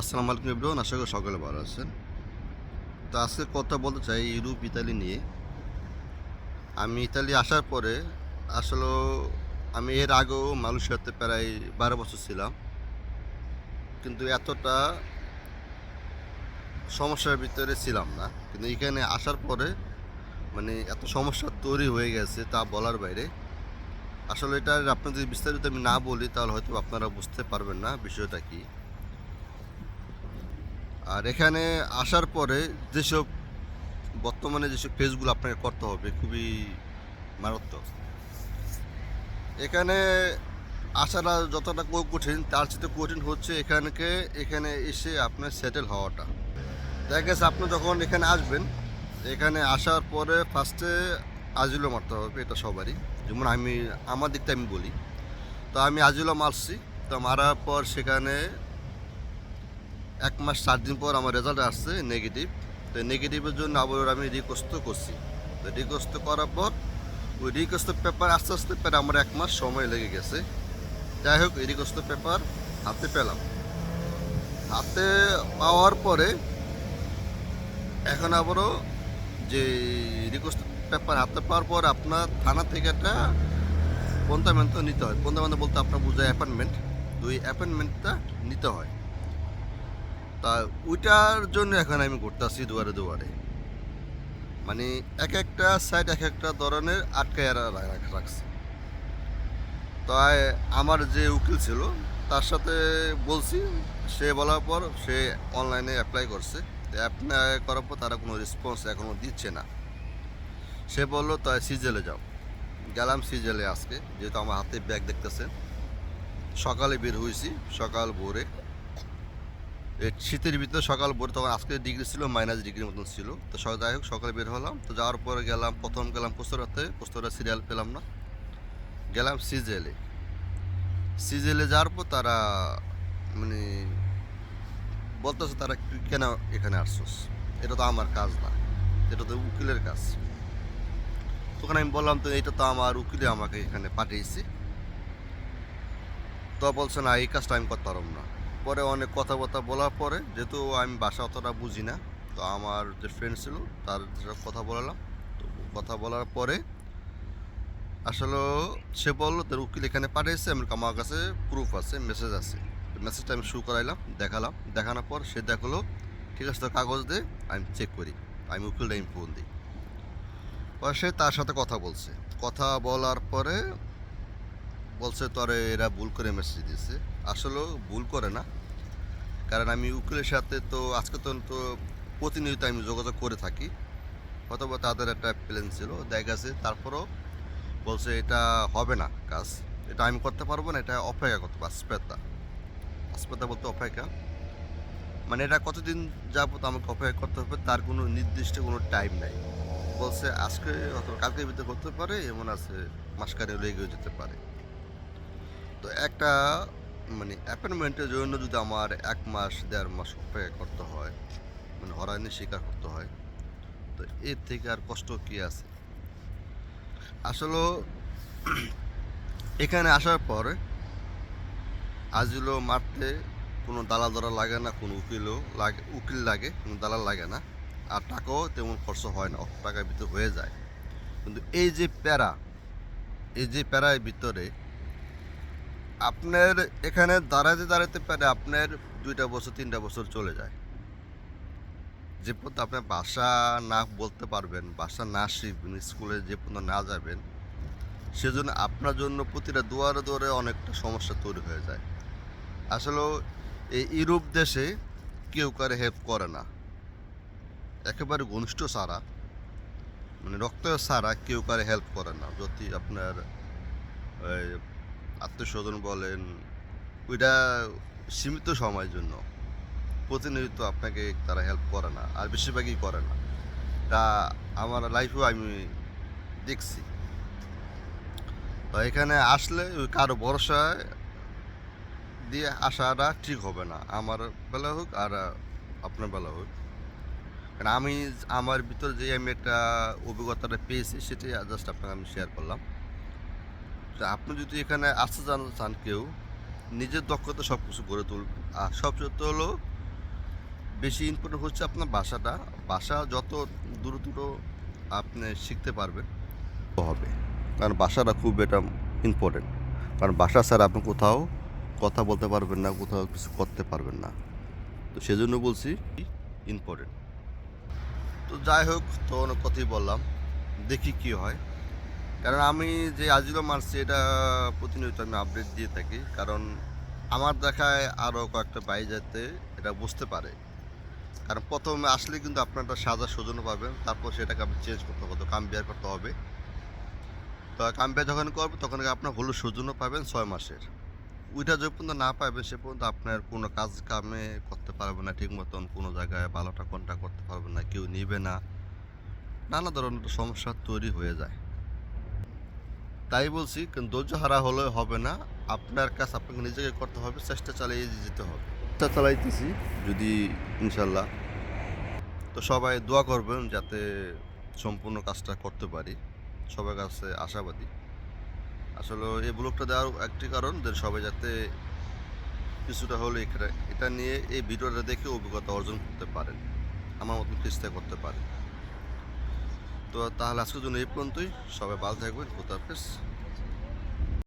আসসালামু আলাইকুম ইব্রাহিম আশা করি সকলে ভালো আছেন। তো আজকে কথা বলতে চাই ইউরোপ, ইতালি নিয়ে। আমি ইতালি আসার পরে আসলে আমি এর আগেও মালয়েশিয়াতে প্রায় বারো বছর ছিলাম। কিন্তু এতটা সমস্যার ভিতরে ছিলাম না। কিন্তু এখানে আসার পরে মানে এত সমস্যা তৈরি হয়ে গেছে তা বলার বাইরে। আসলে এটা আপনাদের বিস্তারিত আমি না বলি, তাহলে হয়তো আপনারা বুঝতে পারবেন না বিষয়টা কী। আর এখানে আসার পরে যেসব বর্তমানে যেসব ফেসগুলো আপনাকে করতে হবে, খুবই মারাত্মক। এখানে আসাটা যতটা কঠিন, তার চেয়ে কঠিন হচ্ছে এখানকে, এখানে এসে আপনার সেটেল হওয়াটা। দেখা গেছে আপনি যখন এখানে আসবেন, এখানে আসার পরে ফার্স্টে আজিলো মারতে হবে, এটা সবারই। যেমন আমি, আমার দিকটা আমি বলি। তো আমি আজিলো মারছি, তো মারার পর সেখানে এক মাস চার দিন পর আমার রেজাল্ট আসছে নেগেটিভ তো নেগেটিভের জন্য আবার আমি রিকোয়েস্ট করছি। তো রিকোয়েস্ট করার পর ওই রিকোয়েস্ট পেপার আস্তে আস্তে পেরে আমার এক মাস সময় লেগে গেছে। যাই হোক রিকোয়েস্ট পেপার হাতে পেলাম। হাতে পাওয়ার পরে এখন আবারও যে রিকোয়েস্ট পেপার হাতে পাওয়ার পর আপনার থানা থেকে একটা পন্থামেন্ট নিতে হয়। পন্থামেন্ট বলতে আপনার বোঝায় অ্যাপয়েন্টমেন্ট ওই অ্যাপয়েন্টমেন্টটা নিতে হয়। তা ওইটার জন্য এখন আমি ঘুরতেছি দুয়ারে দুয়ারে। মানে এক একটা সাইড এক একটা ধরনের আটকায় রাখছে। তাই আমার যে উকিল ছিল, তার সাথে বলছি, সে বলার পর সে অনলাইনে অ্যাপ্লাই করছে। অ্যাপ্লাই করার পর তারা কোনো রেসপন্স এখনও দিচ্ছে না। সে বলল, তাই সিজেলে যাও। গেলাম সিজেলে আজকে, যেহেতু আমার হাতে ব্যাগ দেখতেছেন। সকালে বের হয়েছি, সকাল ভোরে শীতের ভিতরে সকাল ভোর তখন আজকে ডিগ্রি ছিল মাইনাস ডিগ্রির মতন ছিল। তো যাই হোক, সকালে বের হলাম। তো যাওয়ার পরে গেলাম, প্রথম গেলাম পোস্তরাতে পোস্তরা সিরিয়াল পেলাম না। গেলাম সিজেলে সিজেলে যাওয়ার পর তারা মানে বলতেছে তারা, কেন এখানে আসছস? এটা তো আমার কাজ না। এটা তো উকিলের কাজ। তখন আমি বললাম, তো এটা তো আমার উকিলে আমাকে এখানে পাঠিয়েছে। তো বলছে, না, এই কাজটা আমি করতে পারব না। পরে অনেক কথাবার্তা বলার পরে, যেহেতু আমি বাসা অতটা বুঝি না, তো আমার যে ফ্রেন্ড ছিল, তার কথা বলালাম। তো কথা বলার পরে আসলে সে বলল, তোর উকিল এখানে পাঠিয়েছে, আমি আমার কাছে প্রুফ আছে মেসেজ আছে। মেসেজটা আমি শু করাইলাম, দেখালাম। দেখানোর পর সে দেখল, ঠিক আছে, তোর কাগজ দে, আমি চেক করি। আমি উকিলটা আমি ফোন দিই। পরে সে তার সাথে কথা বলছে। কথা বলার পরে বলছে, তোরে এরা ভুল করে মেসেজ দিয়েছে আসলেও ভুল করে না। কারণ আমি উকিলের সাথে তো আজকে তো প্রতিনিয়ত আমি যোগাযোগ করে থাকি। হয়তো বা তাদের একটা প্ল্যান ছিল দেখা গেছে, তারপরও বলছে এটা হবে না কাজ। এটা আমি করতে পারব না, এটা অপেক্ষা করতে পারব আসপেতা। আসপেতা বলতে অপেক্ষা। মানে এটা কতদিন যাবত আমাকে অপেক্ষা করতে হবে, তার কোনো নির্দিষ্ট কোনো টাইম নাই। বলছে আজকে অথবা কালকের ভিতরে করতে পারে, এমন আছে মাসখানে লেগেও যেতে পারে। তো একটা মানে অ্যাপয়েন্টমেন্টের জন্য যদি আমার এক মাস, দেড় মাস অপেক্ষা করতে হয় মানে হরানি স্বীকার করতে হয়, তো এর থেকে আর কষ্ট কি আছে? আসলে এখানে আসার পর আজিলো মারতে কোনো দালাল ধরা লাগে না, কোনো উকিলও লাগে, উকিল লাগে, কোনো দালাল লাগে না। আর টাকাও তেমন খরচ হয় না টাকার ভিতরে হয়ে যায়। কিন্তু এই যে প্যারা, এই যে প্যারার ভিতরে আপনার এখানে দাঁড়াতে দাঁড়াতে পারে আপনার দুইটা বছর, তিনটা বছর চলে যায়। যে পর্যন্ত আপনার ভাষা না বলতে পারবেন ভাষা না শিখবেন, স্কুলে যে পর্যন্ত না যাবেন, সেজন্য আপনার জন্য প্রতিটা দুয়ারে দুয়ারে অনেকটা সমস্যা তৈরি হয়ে যায়। আসলে এই ইউরোপ দেশে কেউ কারে হেল্প করে না। একেবারে ঘনিষ্ঠ সারা মানে রক্ত সারা কেউ কারে হেল্প করে না। যদি আপনার এই, আত্মীয় স্বজন বলেন ওইটা সীমিত সময়ের জন্য। প্রতিনিয়ত আপনাকে তারা হেল্প করে না আর বেশিরভাগই করে না। তা আমার লাইফেও আমি দেখছি। তো এখানে আসলে ওই কারও ভরসায় দিয়ে আসাটা ঠিক হবে না। আমার বেলা হোক আর আপনার বেলা হোক। কারণ আমি আমার ভিতরে যে আমি একটা অভিজ্ঞতাটা পেয়েছি সেটাই জাস্ট আপনাকে আমি শেয়ার করলাম। তো আপনি যদি এখানে আসতে জানতে চান কেউ, নিজের দক্ষতা সব কিছু গড়ে তুলবে আর সবচেয়ে হলো, বেশি ইম্পর্টেন্ট হচ্ছে আপনার ভাষাটা ভাষা যত দ্রুত দ্রুত আপনি শিখতে পারবেন হবে। কারণ ভাষাটা খুব এটা ইম্পর্টেন্ট কারণ ভাষা ছাড়া আপনি কোথাও কথা বলতে পারবেন না, কোথাও কিছু করতে পারবেন না। তো সেজন্য বলছি ইম্পর্টেন্ট তো যাই হোক, তো অনেক কথাই বললাম। দেখি কি হয়। কারণ আমি যে আজিলো মারছি, এটা প্রতিনিয়ত আমি আপডেট দিয়ে থাকি। কারণ আমার দেখায় আরও কয়েকটা বাই যাতে এটা বুঝতে পারে। কারণ প্রথমে আসলে কিন্তু আপনার একটা সাজা সৌজন্য পাবেন, তারপর সেটাকে আপনি চেঞ্জ করতে হবে, কাম বিয়ার করতে হবে। তো কাম বিয়ার যখন করবে, তখন আপনার হলুদ সৌজন্য পাবেন ছয় মাসের। ওইটা যে পর্যন্ত না পাবেন সে পর্যন্ত আপনার কোনো কাজ কামে করতে পারবে না ঠিক মতন, কোনো জায়গায় ভালোটা কোনটা করতে পারবে না, কেউ নিবে না। নানা ধরনের সমস্যা তৈরি হয়ে যায়। তাই বলছি কিন্তু ধৈর্য হারা হলে হবে না। আপনার কাজ আপনাকে নিজেকে করতে হবে, চেষ্টা চালিয়ে যেতে হবে। চেষ্টা চালাইতেছি, যদি ইনশাল্লাহ। তো সবাই দোয়া করবেন যাতে সম্পূর্ণ কাজটা করতে পারি। সবার কাছে আশাবাদী। আসলে এই ব্লগটা দেওয়ার একটি কারণ যে সবাই যাতে কিছুটা হলে এখানে এটা নিয়ে এই ভিডিওটা দেখে অভিজ্ঞতা অর্জন করতে পারেন। আমার মতন চেষ্টা করতে পারেন। তো তাহলে আজকের জন্য এই পর্যন্তই। সবাই ভালো থাকবেন খুদাহাফেজ